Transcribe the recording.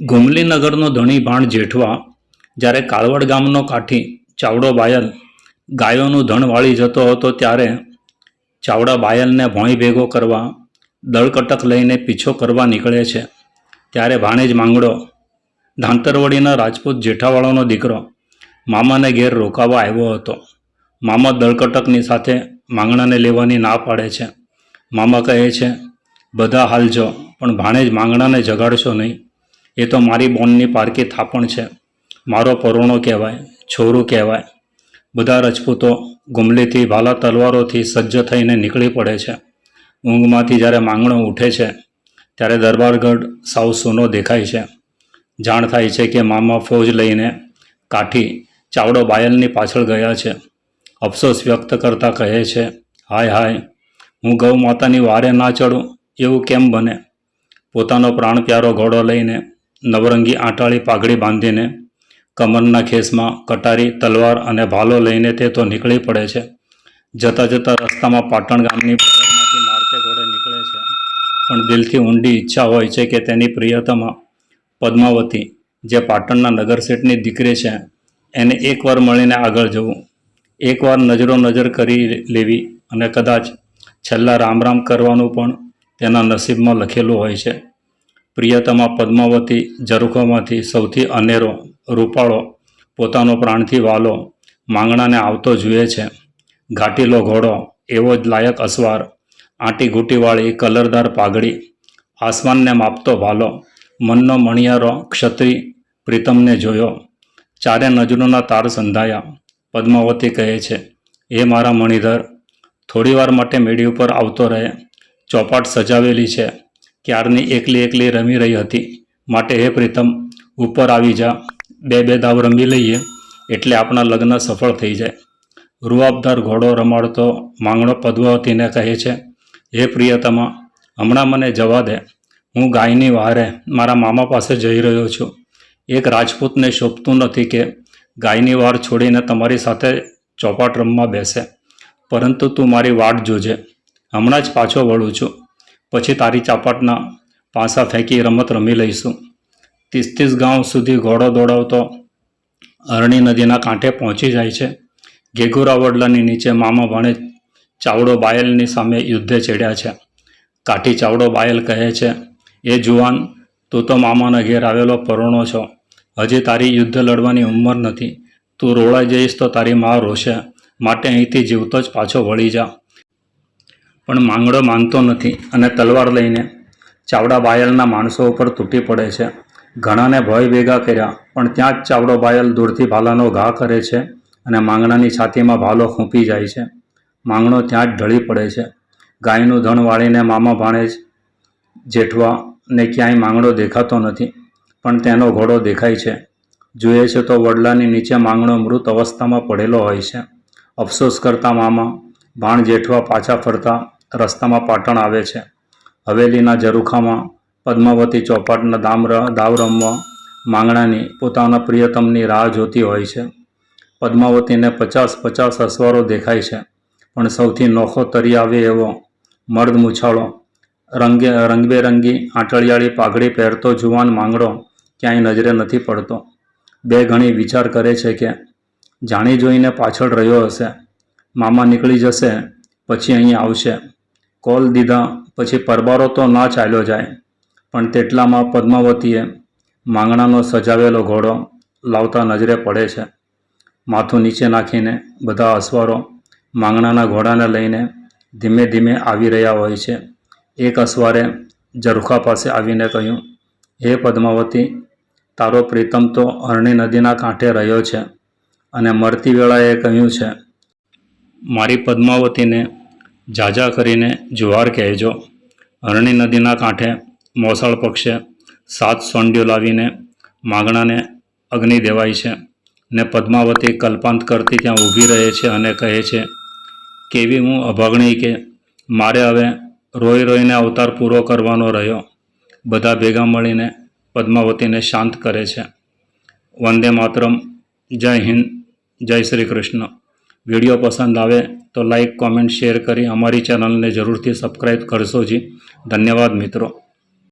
ગુમલીનગરનો ધણી ભાણ જેઠવા જ્યારે કાળવડ ગામનો કાઠી ચાવડો બાયલ ગાયોનું ધણ વાળી જતો હતો ત્યારે ચાવડા બાયલને ભોંય ભેગો કરવા દળકટક લઈને પીછો કરવા નીકળે છે. ત્યારે ભાણેજ માંગડો, ધાંતરવડીના રાજપૂત જેઠાવાળાનો દીકરો, મામાને ઘેર રોકાવા આવ્યો હતો. મામા દળકટકની સાથે માંગણાને લેવાની ના પાડે છે. મામા કહે છે, બધા હાલજો, પણ ભાણેજ માંગણાને જગાડશો નહીં. એ તો મારી બોનની પારકી થાપણ છે. મારો પરોણો કહેવાય, છોરું કહેવાય. બધા રજપૂતો ગુમલીથી ભાલા તલવારોથી સજ્જ થઈને નીકળી પડે છે. ઊંઘમાંથી જ્યારે માંગણો ઉઠે છે, ત્યારે દરબારગઢ સાવ સૂનો દેખાય છે. જાણ થાય છે કે મામા ફોજ લઈને કાઠી ચાવડો બાયલની પાછળ ગયા છે. અફસોસ વ્યક્ત કરતા કહે છે, હાય હાય, હું ગૌ માતાની વારે ના ચડું, એવું કેમ બને? પોતાનો પ્રાણ પ્યારો ઘોડો લઈને નવરંગી આંટાળી પાઘડી બાંધીને કમરના ખેસમાં કટારી, તલવાર અને ભાલો લઈને તે તો નીકળી પડે છે. જતા જતા રસ્તામાં પાટણ ગામની બજારમાંથી મારતે ઘોડે નીકળે છે. પણ દિલથી ઊંડી ઈચ્છા હોય છે કે તેની પ્રિયતમા પદ્માવતી, જે પાટણના નગરશેઠની દીકરી છે, એને એકવાર મળીને આગળ જવું. એકવાર નજરો નજર કરી લેવી અને કદાચ છેલ્લા રામ રામ કરવાનું પણ તેના નસીબમાં લખેલું હોય છે. પ્રિયતમા પદ્માવતી ઝરૂખામાંથી સૌથી અનેરો રૂપાળો પોતાનો પ્રાણથી વાલો માંગણાને આવતો જુએ છે. ઘાટીલો ઘોડો, એવો જ લાયક અસવાર, આંટી ઘૂંટીવાળી કલરદાર પાઘડી, આસમાનને માપતો ભાલો, મનનો મણિયારો ક્ષત્રિ પ્રીતમને જોયો. ચારે નજરોના તાર સંધાયા. પદ્માવતી કહે છે એ મારા મણિધર, થોડીવાર માટે મેળી ઉપર આવતો રહે. ચોપાટ સજાવેલી છે. ક્યારની એકલી એકલી રમી રહી હતી? માટે હે પ્રીતમ, ઉપર આવી જા. બે બે દાવ રમી લઈએ, એટલે આપણા લગ્ન સફળ થઈ જાય. રૂઆબદાર ઘોડો રમાડતો માંગણો પદ્માવતીને કહે છે, હે પ્રિયતમા, હમણાં મને જવા દે. હું ગાયની વારે મારા મામા પાસે જઈ રહ્યો છું. એક રાજપૂતને શોભતું નથી કે ગાયની વાર છોડીને તમારી સાથે ચોપાટ રમવા બેસે. પરંતુ તું મારી વાટ જોજે. હમણાં જ પાછો વળું છું. પછી તારી ચાપટના પાસા ફેંકી રમત રમી લઈશું. ત્રીસ ત્રીસ ગાંવ સુધી ઘોડો દોડાવતો અરણી નદીના કાંઠે પહોંચી જાય છે. ઘેઘુરા વડલાની નીચે મામા ભાણે ચાવડો બાયલની સામે યુદ્ધે ચડ્યા છે. કાઠી ચાવડો બાયલ કહે છે, એ જુવાન, તું તો મામાના ઘેર આવેલો પરોણો છો. હજી તારી યુદ્ધ લડવાની ઉંમર નથી. તું રોળા જઈશ તો તારી મા રોશે. માટે અહીંથી જીવતો જ પાછો વળી જા. પણ માંગડો માનતો નથી અને તલવાર લઈને ચાવડા બાયલના માણસો ઉપર તૂટી પડે છે. ઘણાને ભય ભેગા કર્યા, પણ ત્યાં જ ચાવડો બાયલ દૂરથી ભાલાનો ઘા કરે છે અને માંગણાની છાતીમાં ભાલો ખૂંપી જાય છે. માંગણો ત્યાં જ ઢળી પડે છે. ગાયનું ધણ વાળીને મામા ભાણેજ જેઠવાને ક્યાંય માંગણો દેખાતો નથી, પણ તેનો ઘોડો દેખાય છે. જોઈએ છે તો વડલાની નીચે માંગણો મૃત અવસ્થામાં પડેલો હોય છે. અફસોસ કરતા મામા, ભાણ જેઠવા પાછા ફરતા રસ્તામાં પાટણ આવે છે. હવેલીના ઝરૂખામાં પદ્માવતી ચોપાટના દામ ર- દાવ રમવા માંગણાની પોતાના પ્રિયતમની રાહ જોતી હોય છે. પદ્માવતીને પચાસ પચાસ અસવારો દેખાય છે, પણ સૌથી નોખો તરી આવે એવો મર્દ મૂછાળો. રંગે, રંગબેરંગી આંટળિયાળી પાઘડી પહેરતો જુવાન માંગડો ક્યાંય નજરે નથી પડતો. બે ઘણી વિચાર કરે છે કે જાણી જોઈને પાછળ રહ્યો હશે. મામા નીકળી જશે, પછી અહીં આવશે. કોલ દીધા, પછી પરબારો તો ના ચાલ્યો જાય, પણ તેટલામાં પદ્માવતીએ માંગણાનો સજાવેલો ઘોડો લાવતા નજરે પડે છે. માથું નીચે નાખીને બધા અસવારો માંગણાના ઘોડાને લઈને ધીમે ધીમે આવી રહ્યા હોય છે. એક અસવારે ઝરૂખા પાસે આવીને કહ્યું, હે પદ્માવતી, તારો પ્રીતમ તો અરણી નદીના કાંઠે રહ્યો છે અને મરતી વેળાએ કહ્યું છે, મારી પદ્માવતીને જાજા કરીને જુવાર કહેજો. અરણી નદીના કાંઠે મોસાળ પક્ષે સાત સોંડ્યો લાવીને માગણાને અગ્નિ દેવાય છે ને પદ્માવતી કલ્પાંત કરતી ત્યાં ઊભી રહે છે અને કહે છે, કેવી હું અભાગણી કે મારે હવે રોઈ રોઈને અવતાર પૂરો કરવાનો રહ્યો. બધા ભેગા મળીને પદ્માવતીને શાંત કરે છે. વંદે માતરમ. જય હિન્દ. જય શ્રી કૃષ્ણ. વીડિયો પસંદ આવે તો લાઈક, કોમેન્ટ, શેર કરી અમારી ચેનલને જરૂરથી સબસ્ક્રાઈબ કરશો જી. ધન્યવાદ મિત્રો.